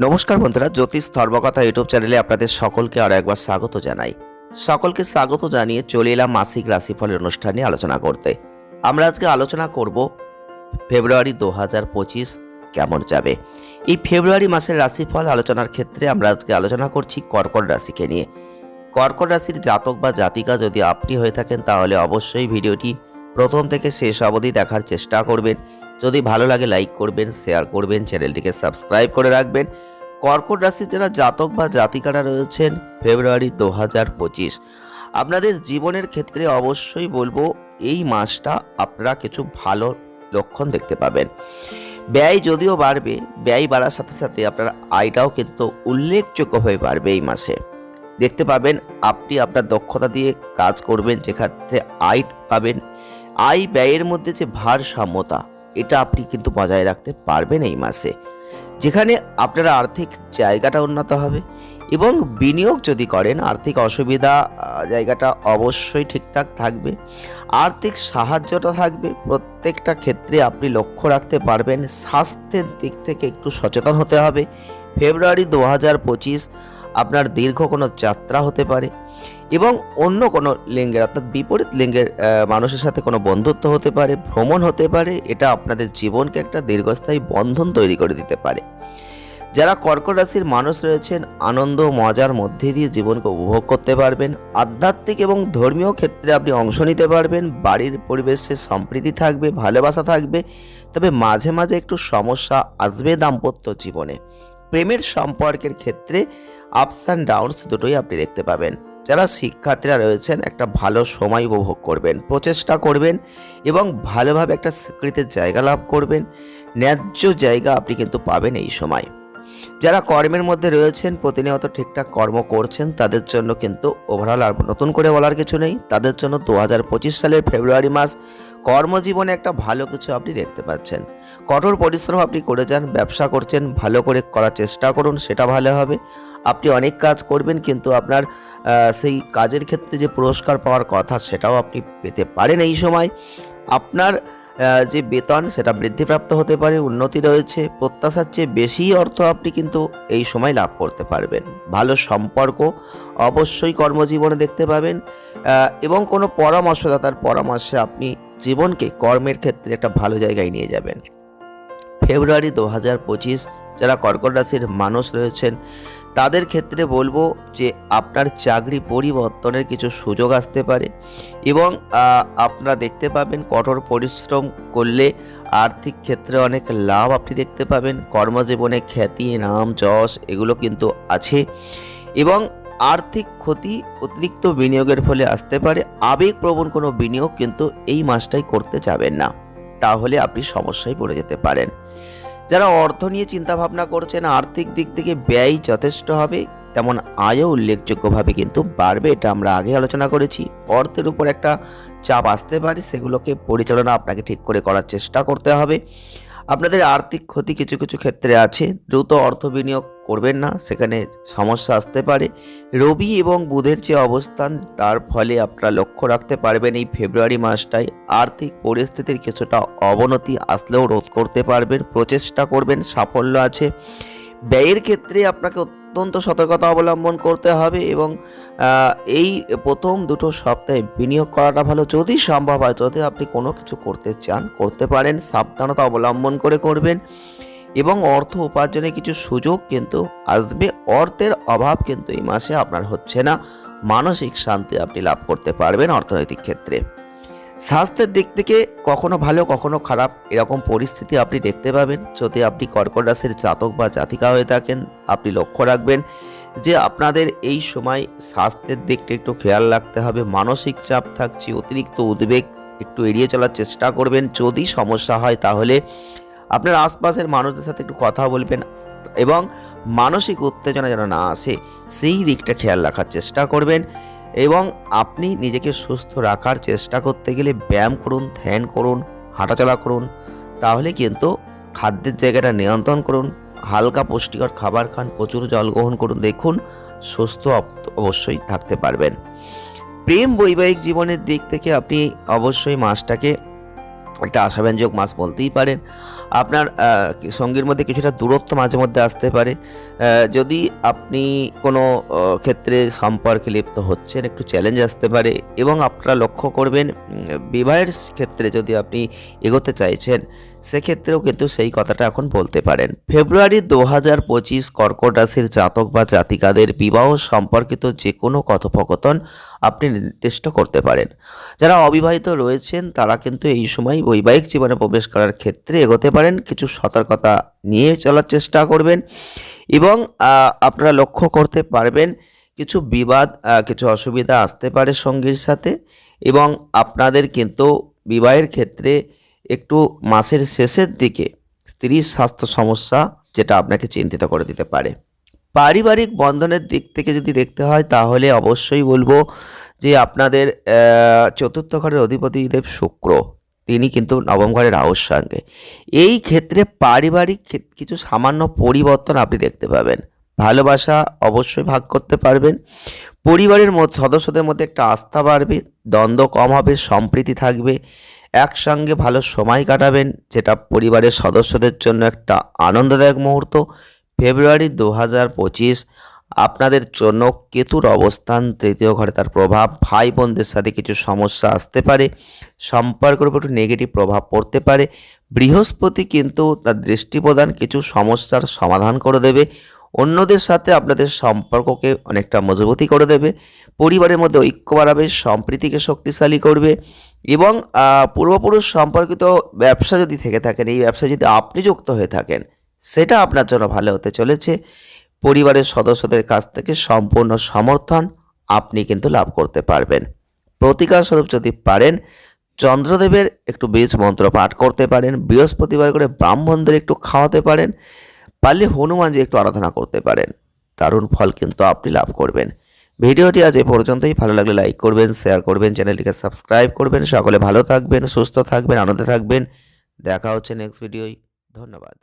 নমস্কার বন্ধুরা, জ্যোতিষ ধর্মকথা ইউটিউব চ্যানেলে আপনাদের সকলকে আরও একবার স্বাগত জানাই। সকলকে স্বাগত জানিয়ে চলে এলাম মাসিক রাশিফলের অনুষ্ঠানে আলোচনা করতে। আমরা আজকে আলোচনা করব ফেব্রুয়ারি দু হাজার পঁচিশ কেমন যাবে। এই ফেব্রুয়ারি মাসের রাশিফল আলোচনার ক্ষেত্রে আমরা আজকে আলোচনা করছি কর্কট রাশিকে নিয়ে। কর্কট রাশির জাতক বা জাতিকা যদি আপনি হয়ে থাকেন, তাহলে অবশ্যই ভিডিওটি প্রথম থেকে শেষ অবধি দেখার চেষ্টা করবেন। যদি ভালো লাগে লাইক করবেন শেয়ার করবেন চ্যানেলটিকে সাবস্ক্রাইব করে রাখবেন। কর্কট রাশির যারা জাতক বা জাতিকারা রয়েছেন, ফেব্রুয়ারি দু হাজার পঁচিশ। আপনাদের জীবনের ক্ষেত্রে অবশ্যই বলব, এই মাসটা আপনারা কিছু ভালো লক্ষণ দেখতে পাবেন। ব্যয় যদিও বাড়বে, ব্যয় বাড়ার সাথে সাথে আপনার আয়টাও কিন্তু উল্লেখযোগ্য হয়ে বাড়বে এই মাসে। দেখতে পাবেন, আপনি আপনার দক্ষতা দিয়ে কাজ করবেন যেক্ষেত্রে আয় পাবেন। আয় ব্যয়ের মধ্যে যে ভারসাম্যতা এটা আপনি কিন্তু বজায় রাখতে পারবেন এই মাসে। যেখানে আপনার আর্থিক জায়গাটা উন্নত হবে এবং বিনিয়োগ যদি করেন, আর্থিক অসুবিধা জায়গাটা অবশ্যই ঠিকঠাক থাকবে। আর্থিক সাহায্যটা থাকবে। প্রত্যেকটা ক্ষেত্রে আপনি লক্ষ্য রাখতে পারবেন, স্বাস্থ্যের দিক থেকে একটু সচেতন হতে হবে। ফেব্রুয়ারি দু হাজার পঁচিশ আপনার দীর্ঘ কোনো যাত্রা হতে পারে। এবং অন্য কোনো লিঙ্গের, অর্থাৎ বিপরীত লিঙ্গের মানুষের সাথে কোনো বন্ধুত্ব হতে পারে, ভ্রমণ হতে পারে, এটা আপনাদের জীবনকে একটা দীর্ঘস্থায়ী বন্ধন তৈরি করে দিতে পারে। যারা কর্কট রাশির মানুষ রয়েছেন, আনন্দ মজার মধ্যে দিয়ে জীবনকে উপভোগ করতে পারবেন। আধ্যাত্মিক এবং ধর্মীয় ক্ষেত্রে আপনি অংশ নিতে পারবেন। বাড়ির পরিবেশে সম্প্রীতি থাকবে, ভালোবাসা থাকবে। তবে মাঝে মাঝে একটু সমস্যা আসবে দাম্পত্য জীবনে। প্রেমের সম্পর্কের ক্ষেত্রে আপস অ্যান্ড ডাউনস দুটোই আপনি দেখতে পাবেন। যারা শিক্ষার্থীরা রয়েছেন, একটা ভালো সময় উপভোগ করবেন, প্রচেষ্টা করবেন এবং ভালোভাবে একটা স্বীকৃতির জায়গা লাভ করবেন, ন্যায্য জায়গা আপনি কিন্তু পাবেন এই সময়। যারা কর্মের মধ্যে রয়েছেন, প্রতিনিয়ত ঠিকঠাক কর্ম করছেন, তাদের জন্য কিন্তু ওভারঅল আর নতুন করে বলার কিছু নেই। তাদের জন্য দু হাজার পঁচিশ সালের ফেব্রুয়ারি মাস কর্মজীবনে একটা ভালো কিছু আপনি দেখতে পাচ্ছেন। কঠোর পরিশ্রম আপনি করে যান, ব্যবসা করছেন, ভালো করে করার চেষ্টা করুন, সেটা ভালো হবে। আপনি অনেক কাজ করবেন, কিন্তু আপনার সেই কাজের ক্ষেত্রে যে পুরস্কার পাওয়ার কথা, সেটাও আপনি পেতে পারেন এই সময়। আপনার যে বেতন, সেটা বৃদ্ধিপ্রাপ্ত হতে পারে, উন্নতি রয়েছে। প্রত্যাশার চেয়ে বেশি অর্থ আপনি কিন্তু এই সময় লাভ করতে পারবেন। ভালো সম্পর্ক অবশ্যই কর্মজীবনে দেখতে পাবেন এবং কোনো পরামর্শদাতার পরামর্শে আপনি জীবনকে কর্মের ক্ষেত্রে একটা ভালো জায়গায় নিয়ে যাবেন। ফেব্রুয়ারি দু হাজার পঁচিশ যারা কর্কট রাশির মানুষ রয়েছেন, তাদের ক্ষেত্রে বলব যে আপনার চাকরি পরিবর্তনের কিছু সুযোগ আসতে পারে এবং আপনারা দেখতে পাবেন কঠোর পরিশ্রম করলে আর্থিক ক্ষেত্রে অনেক লাভ আপনি দেখতে পাবেন। কর্মজীবনে খ্যাতি, নাম, যশ এগুলো কিন্তু আছে এবং আর্থিক ক্ষতি অতিরিক্ত বিনিয়োগের ফলে আসতে পারে। আবেগপ্রবণ কোনো বিনিয়োগ কিন্তু এই মাসটাই করতে যাবেন না। তাহলে আপনি সমস্যায় পড়ে যেতে পারেন। যারা অর্থ নিয়ে চিন্তা ভাবনা করছেন, আর্থিক দিক থেকে ব্যয় যথেষ্ট হবে। তেমন আয়ও উল্লেখযোগ্যভাবে কিন্তু বাড়বে, এটা আমরা আগে আলোচনা করেছি। অর্থের উপর একটা চাপ আসতে পারে, সেগুলোকে পরিচালনা আপনাকে ঠিক করে করার চেষ্টা করতে হবে। আপনাদের আর্থিক ক্ষতি কিছু কিছু ক্ষেত্রে আছে, দ্রুত অর্থ বিনিয়োগ করবেন না, সেখানে সমস্যা আসতে পারে। রবি এবং বুধের যে অবস্থান, তার ফলে আপনারা লক্ষ্য রাখতে পারবেন এই ফেব্রুয়ারি মাসটায় আর্থিক পরিস্থিতির কিছুটা অবনতি আসলেও রোধ করতে পারবেন, প্রচেষ্টা করবেন, সাফল্য আছে। ব্যয়ের ক্ষেত্রে আপনাকে অত্যন্ত সতর্কতা অবলম্বন করতে হবে এবং এই প্রথম দুটো সপ্তাহে বিনিয়োগ করাটা ভালো। যদি সম্ভব হয়, যদি আপনি কোনো কিছু করতে চান, করতে পারেন, সাবধানতা অবলম্বন করে করবেন এবং অর্থ উপার্জনে কিছু সুযোগ কিন্তু আসবে। অর্থের অভাব কিন্তু এই মাসে আপনার হচ্ছে না। মানসিক শান্তি আপনি লাভ করতে পারবেন অর্থনৈতিক ক্ষেত্রে। স্বাস্থ্যের দিক থেকে কখনো ভালো, কখনো খারাপ, এরকম পরিস্থিতি আপনি দেখতে পাবেন। যদি আপনি কর্কট রাশির জাতক বা জাতিকা হয়ে থাকেন, আপনি লক্ষ্য রাখবেন যে আপনাদের এই সময় স্বাস্থ্যের দিকটা একটু খেয়াল রাখতে হবে। মানসিক চাপ থাকছে, অতিরিক্ত উদ্বেগ একটু এড়িয়ে চলার চেষ্টা করবেন। যদি সমস্যা হয় তাহলে আপনার আশপাশের মানুষদের সাথে একটু কথা বলবেন এবং মানসিক উত্তেজনা যেন না আসে, সেই দিকটা খেয়াল রাখার চেষ্টা করবেন। এবং আপনি নিজেকে সুস্থ রাখার চেষ্টা করতে গেলে ব্যায়াম করুন, ধ্যান করুন, হাঁটাচলা করুন, তাহলে কিন্তু খাদ্যের জায়গাটা নিয়ন্ত্রণ করুন, হালকা পুষ্টিকর খাবার খান, প্রচুর জল গ্রহণ করুন, দেখুন সুস্থ অবশ্যই থাকতে পারবেন। প্রেম বৈবাহিক জীবনের দিক থেকে আপনি অবশ্যই মাসটাকে একটা আশাব্যঞ্জক মাস বলতেই পারেন। আপনার সঙ্গীর মধ্যে কিছুটা দূরত্ব মাঝে মধ্যে আসতে পারে। যদি আপনি কোনো ক্ষেত্রে সম্পর্কে লিপ্ত হচ্ছেন, একটু চ্যালেঞ্জ আসতে পারে এবং আপনারা লক্ষ্য করবেন বিবাহের ক্ষেত্রে যদি আপনি এগোতে চাইছেন সেক্ষেত্রেও কিন্তু সেই কথাটা এখন বলতে পারেন। ফেব্রুয়ারি দু হাজার পঁচিশ কর্কট রাশির জাতক বা জাতিকাদের বিবাহ সম্পর্কিত যে কোনো কথোপকথন আপনি নির্দিষ্ট করতে পারেন। যারা অবিবাহিত রয়েছেন, তারা কিন্তু এই সময় বৈবাহিক জীবনে প্রবেশ করার ক্ষেত্রে এগোতে পারেন। কিছু সতর্কতা নিয়ে চলার চেষ্টা করবেন এবং আপনারা লক্ষ্য করতে পারবেন কিছু বিবাদ কিছু অসুবিধা আসতে পারে সঙ্গীর সাথে এবং আপনাদের কিন্তু বিবাহের ক্ষেত্রে একটু মাসের শেষের দিকে স্ত্রীর স্বাস্থ্য সমস্যা যেটা আপনাকে চিন্তিত করে দিতে পারে। পারিবারিক বন্ধনের দিক থেকে যদি দেখতে হয়, তাহলে অবশ্যই বলব যে আপনাদের চতুর্থ ঘরের অধিপতি দেব শুক্র। তিনি কিন্তু নবম ঘরের রাহুর সঙ্গে এই ক্ষেত্রে পারিবারিক কিছু সামান্য পরিবর্তন আপনি দেখতে পাবেন। ভালোবাসা অবশ্যই ভাগ করতে পারবেন। পরিবারের সদস্যদের মধ্যে একটা আস্থা বাড়বে, দ্বন্দ্ব কম হবে, সম্প্রীতি থাকবে। একসঙ্গে ভালো সময় কাটাবেন, যেটা পরিবারের সদস্যদের জন্য একটা আনন্দদায়ক মুহূর্ত। ফেব্রুয়ারি দু হাজার পঁচিশ, আপনাদের জন্য কেতুর অবস্থান, তৃতীয় ঘরে তার প্রভাব ভাই বোনদের সাথে কিছু সমস্যা আসতে পারে, সম্পর্কের উপর একটু নেগেটিভ প্রভাব পড়তে পারে। বৃহস্পতি কিন্তু তার দৃষ্টি প্রদান কিছু সমস্যার সমাধান করে দেবে। অন্যদের সাথে আপনাদের সম্পর্ককে অনেকটা মজবুতি করে দেবে, পরিবারের মধ্যে ঐক্য বাড়াবে, সম্প্রীতিকে শক্তিশালী করবে এবং পূর্বপুরুষ সম্পর্কিত ব্যবসা যদি থেকে থাকেন, এই ব্যবসায় যদি আপনি যুক্ত হয়ে থাকেন, সেটা আপনার জন্য ভালো হতে চলেছে। পরিবারের সদস্যদের কাছ থেকে সম্পূর্ণ সমর্থন আপনি কিন্তু লাভ করতে পারবেন। প্রতিকার স্বরূপ যদি পারেন, চন্দ্রদেবের একটু বীজ মন্ত্র পাঠ করতে পারেন, বৃহস্পতিবার করে ব্রাহ্মণদের একটু খাওয়াতে পারেন পারলে হনুমানজি একটু আরাধনা করতে পারেন, দারুণ ফল কিন্তু আপনি লাভ করবেন। ভিডিওটি আজ এ পর্যন্তই, ভালো লাগলে লাইক করবেন শেয়ার করবেন, চ্যানেলটিকে সাবস্ক্রাইব করবেন, সকলে ভালো থাকবেন, সুস্থ থাকবেন, আনন্দে থাকবেন। দেখা হচ্ছে নেক্সট ভিডিওই ধন্যবাদ।